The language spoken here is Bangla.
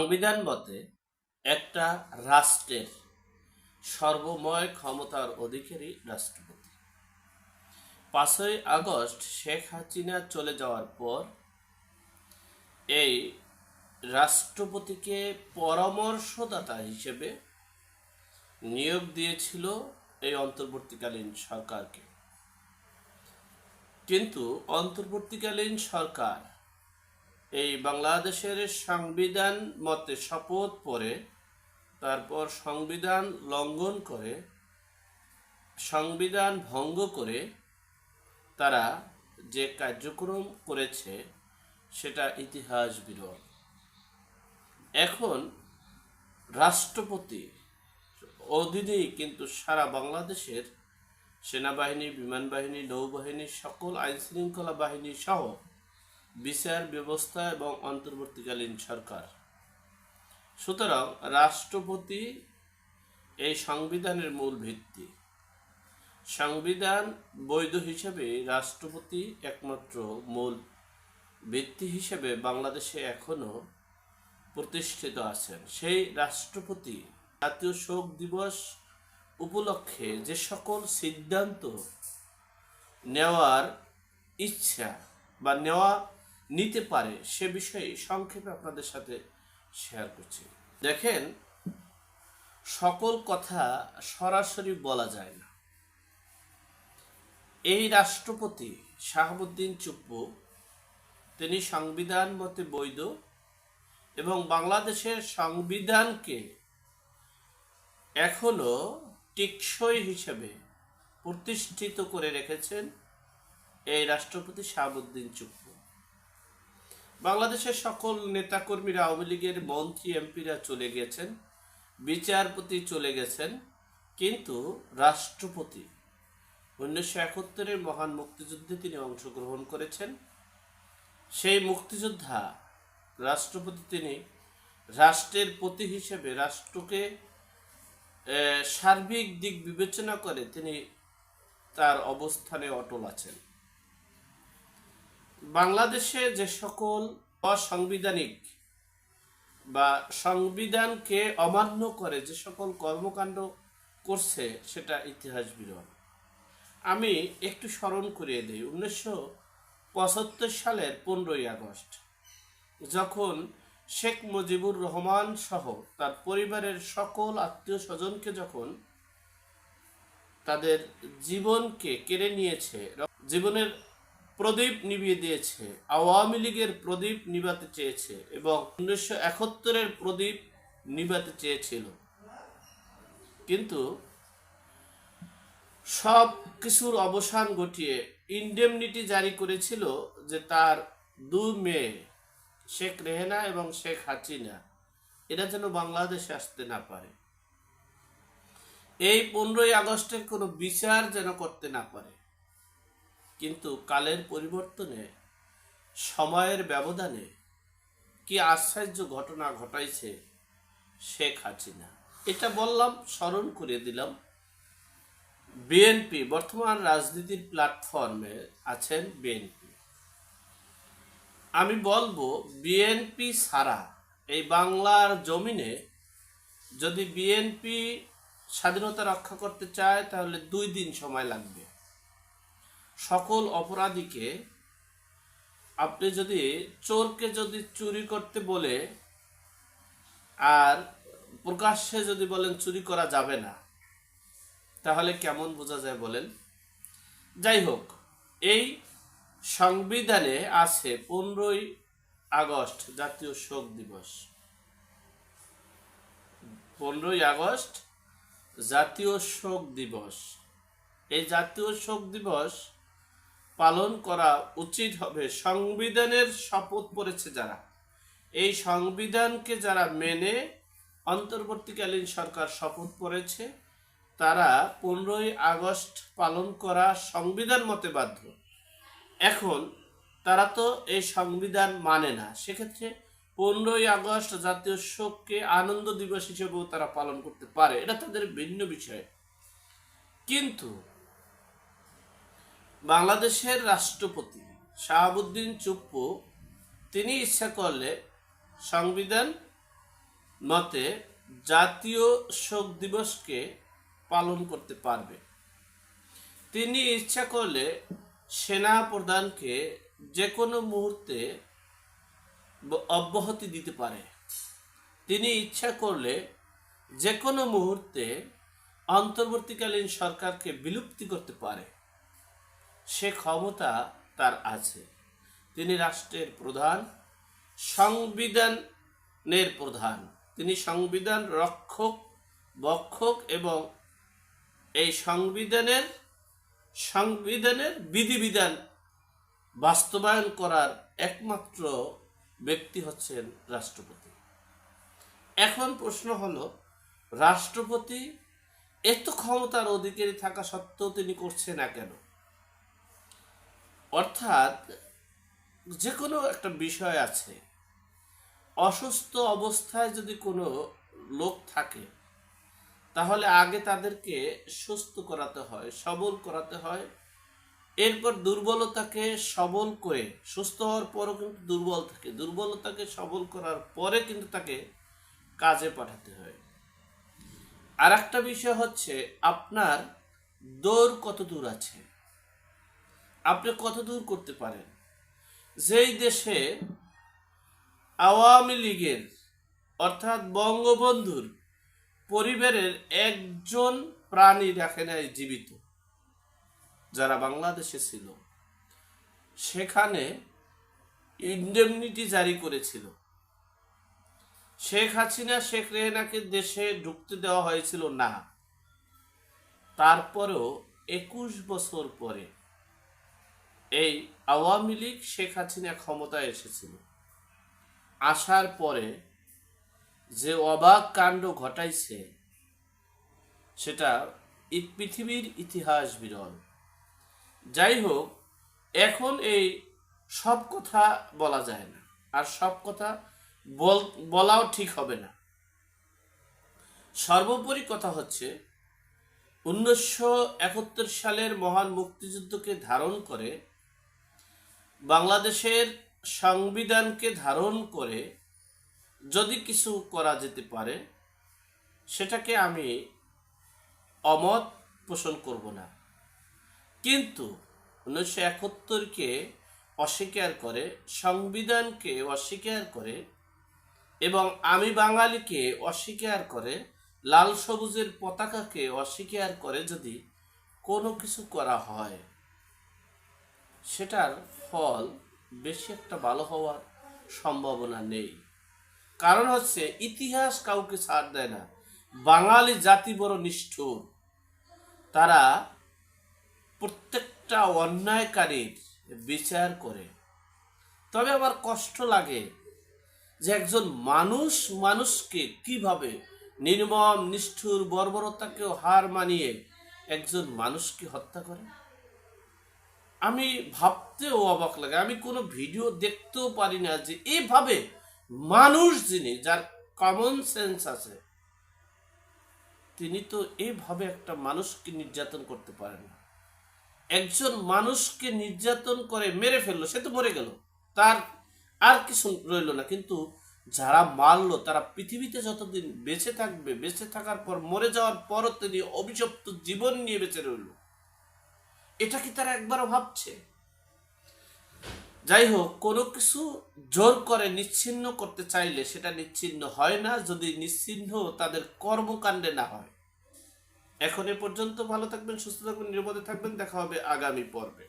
সংবিধান মতে একটা রাষ্ট্রের সর্বময় ক্ষমতার অধিকারী রাষ্ট্রপতি। পাঁচই আগস্ট শেখ হাসিনা চলে যাওয়ার পর এই রাষ্ট্রপতিকে পরামর্শদাতা হিসেবে নিয়োগ দিয়েছিল এই অন্তর্বর্তীকালীন সরকারকে। কিন্তু অন্তর্বর্তীকালীন সরকার এই বাংলাদেশের সংবিধান মতে শপথ পরে, তারপর সংবিধান লঙ্ঘন করে, সংবিধান ভঙ্গ করে তারা যে কার্যক্রম করেছে সেটা ইতিহাস বিরল। এখন রাষ্ট্রপতি অধীনেই কিন্তু সারা বাংলাদেশের সেনাবাহিনী বিমান বাহিনী নৌবাহিনী, সকল আইন শৃঙ্খলা বাহিনী সহ বিচার ব্যবস্থা এবং অন্তর্বর্তীকালীন সরকার। সুতরাং রাষ্ট্রপতি এই সংবিধানের মূল ভিত্তি। সংবিধান বৈধ হিসেবে রাষ্ট্রপতি একমাত্র মূল ভিত্তি হিসেবে বাংলাদেশে এখনও প্রতিষ্ঠিত আছেন। সেই রাষ্ট্রপতি জাতীয় শোক দিবস উপলক্ষে যে সকল সিদ্ধান্ত নেওয়ার ইচ্ছা বা নেওয়া নিতে পারে, সে বিষয়ে সংক্ষেপে আপনাদের সাথে শেয়ার করছি। দেখেন, সকল কথা সরাসরি বলা যায় না। এই রাষ্ট্রপতি শাহাবুদ্দিন চুপ্পু, তিনি সংবিধান মতে বৈধ এবং বাংলাদেশের সংবিধানকে এখনও টেকসই হিসেবে প্রতিষ্ঠিত করে রেখেছেন এই রাষ্ট্রপতি শাহাবুদ্দিন চুপ্পু। বাংলাদেশের সকল নেতাকর্মীরা, আওয়ামী লীগের মন্ত্রী, এমপিরা চলে গেছেন, বিচারপতি চলে গেছেন, কিন্তু রাষ্ট্রপতি। উনিশশো একাত্তরের মহান মুক্তিযুদ্ধে তিনি অংশগ্রহণ করেছেন। সেই মুক্তিযোদ্ধা, রাষ্ট্রপতি তিনি রাষ্ট্রের প্রতি হিসেবে, রাষ্ট্রকে সার্বিক দিক বিবেচনা করে তিনি তার অবস্থানে অটল আছেন। বাংলাদেশে যে সকল অসাংবিধানিক বা সংবিধানকে অমান্য করে যে সকল কর্মকাণ্ড করছে, সেটা ইতিহাস বিরল। আমি একটু স্মরণ করিয়ে দিই, উনিশশো পঁচাত্তর সালের পনেরোই আগস্ট, যখন শেখ মুজিবুর রহমান সহ তার পরিবারের সকল আত্মীয় স্বজনকে যখন তাদের জীবনকে কেড়ে নিয়েছে, জীবনের প্রদীপ নিভিয়ে দিয়েছে। আওয়ামী লীগের প্রদীপ নিভাতে চেয়েছে এবং উনিশশো একাত্তরের প্রদীপ নিভাতে চেয়েছিল। কিন্তু সব কিছুর অবসান ঘটিয়ে ইন্ডেমনিটি জারি করেছিল যে তার দুই মেয়ে, শেখ রেহেনা এবং শেখ হাসিনা। এরা যেন বাংলাদেশে আসতে না পারে। এই পনেরোই আগস্টের কোনো বিচার যেন করতে না পারে। কিন্তু কালের পরিবর্তনে, সময়ের ব্যবধানে কি আশ্চর্য ঘটনা ঘটাইছে শেখ হাসিনা। এটা বললাম, স্মরণ করে দিলাম। বিএনপি, বর্তমান রাজনীতির প্ল্যাটফর্মে আছেন বিএনপি। আমি বলব, বিএনপি ছাড়া এই বাংলার জমিনে যদি বিএনপি স্বাধীনতা রক্ষা করতে চায়, তাহলে দুই দিন সময় লাগবে। সকল অপরাধীকে আপনি যদি চোরকে যদি চুরি করতে বলে, আর প্রকাশ্যে যদি বলেন চুরি করা যাবে না, তাহলে কেমন বোঝা যায় বলেন? যাই হোক, এই সংবিধানে আছে পনেরোই আগস্ট জাতীয় শোক দিবস। পনেরোই আগস্ট জাতীয় শোক দিবস। এই জাতীয় শোক দিবস পালন করা উচিত হবে। সংবিধানের শপথ পড়েছে যারা। এই সংবিধানকে যারা মেনে অন্তর্বর্তীকালীন সরকার শপথ পড়েছে, তারা পনেরোই আগস্ট পালন করা সংবিধান মতে বাধ্য। এখন তারা তো এই সংবিধান মানে না। সেক্ষেত্রে পনেরোই আগস্ট জাতীয় শোককে আনন্দ দিবস হিসেবেও তারা পালন করতে পারে। এটা তাদের ভিন্ন বিষয়। কিন্তু বাংলাদেশের রাষ্ট্রপতি শাহাবুদ্দিন চুপ্পু, তিনি ইচ্ছা করলে সংবিধান মতে জাতীয় শোক দিবসকে পালন করতে পারবে। তিনি ইচ্ছা করলে সেনা প্রধানকে যে কোনো মুহূর্তে অব্যাহতি দিতে পারে। তিনি ইচ্ছা করলে যে কোনো মুহূর্তে অন্তর্বর্তীকালীন সরকারকে বিলুপ্তি করতে পারে। সে ক্ষমতা তার আছে। তিনি রাষ্ট্রের প্রধান, সংবিধানের প্রধান। তিনি সংবিধান রক্ষক, বক্ষক এবং এই সংবিধানের সংবিধানের বিধিবিধান বাস্তবায়ন করার একমাত্র ব্যক্তি হচ্ছেন রাষ্ট্রপতি। এখন প্রশ্ন হলো, রাষ্ট্রপতি এত ক্ষমতার অধিকারী থাকা সত্ত্বেও তিনি করছে না কেন? অর্থাৎ যে কোনো একটা বিষয় আছে, অসুস্থ অবস্থায় যদি কোনো লোক থাকে, তাহলে আগে তাদেরকে সুস্থ করাতে হয়, সবল করাতে হয়। এরপর দুর্বলতাকে সবল করে, সুস্থ হওয়ার পরও কিন্তু দুর্বল থাকে। দুর্বলতাকে সবল করার পরে কিন্তু তাকে কাজে পাঠাতে হয়। আর একটা বিষয় হচ্ছে, আপনার দৌড় কত দূর আছে? আপনি কত দূর করতে পারেন? যেই দেশে আওয়ামী লীগের, অর্থাৎ বঙ্গবন্ধুর পরিবারের একজন প্রাণী রাখে নাই জীবিত, যারা বাংলাদেশে ছিল, সেখানে ইন্ডেমনিটি জারি করেছিল। শেখ হাসিনা, শেখ রেহেনাকে দেশে ঢুকতে দেওয়া হয়েছিল না। তারপরেও একুশ বছর পরে এই আওয়ামী লীগ শেখ হাসিনা ক্ষমতায় এসেছিল। আসার পরে যে অবাক কাণ্ড ঘটাইছে, সেটা পৃথিবীর ইতিহাস বিরল। যাই হোক, এখন এই সব কথা বলা যায় না, আর সব কথা বল, বলাও ঠিক হবে না। সর্বোপরি কথা হচ্ছে, উনিশশো একাত্তর সালের মহান মুক্তিযুদ্ধকে ধারণ করে বাংলাদেশের সংবিধানকে ধারণ করে যদি কিছু করা যেতে পারে, সেটাকে আমি অমত পোষণ করব না। কিন্তু উনিশশো একাত্তরকে অস্বীকার করে, সংবিধানকে অস্বীকার করে এবং আমি বাঙালিকে অস্বীকার করে, লাল সবুজের পতাকাকে অস্বীকার করে যদি কোনো কিছু করা হয়, সেটার ফল বেশি একটা ভালো হওয়ার সম্ভাবনা নেই। কারণ হচ্ছে ইতিহাস কাউকে ছাড় দেয় না। বাঙালি জাতি বড় নিষ্ঠুর। তারা প্রত্যেকটা অন্যায়কারীর বিচার করে। তবে আমার কষ্ট লাগে যে একজন মানুষ মানুষকে কীভাবে নির্মম, নিষ্ঠুর, বর্বরতাকেও হার মানিয়ে একজন মানুষকে হত্যা করে। আমি ভাবতেও অবাক লাগে। আমি কোনো ভিডিও দেখতেও পারি না যে এভাবে মানুষ যিনি, যার কমন সেন্স আছে, তিনি তো এইভাবে একটা মানুষকে নির্যাতন করতে পারেন না। একজন মানুষকে নির্যাতন করে মেরে ফেলল, সে তো মরে গেল। তার আর কিছু রইল না। কিন্তু যারা মারলো, তারা পৃথিবীতে যতদিন বেঁচে থাকবে, বেঁচে থাকার পর, মরে যাওয়ার পরও তিনি অভিশপ্ত জীবন নিয়ে বেঁচে রইল। এটা কি তারা একবারও ভাবছে? যাই হোক, কোনো কিছু জোর করে নিচ্ছিন্ন করতে চাইলে সেটা নিচ্ছিন্ন হয় না যদি নিচ্ছিন্ন তাদের কর্মকাণ্ডে না হয়। এখন এ পর্যন্ত ভালো থাকবেন, সুস্থ থাকবেন, নিরাপদে থাকবেন, দেখা হবে আগামী পর্বে।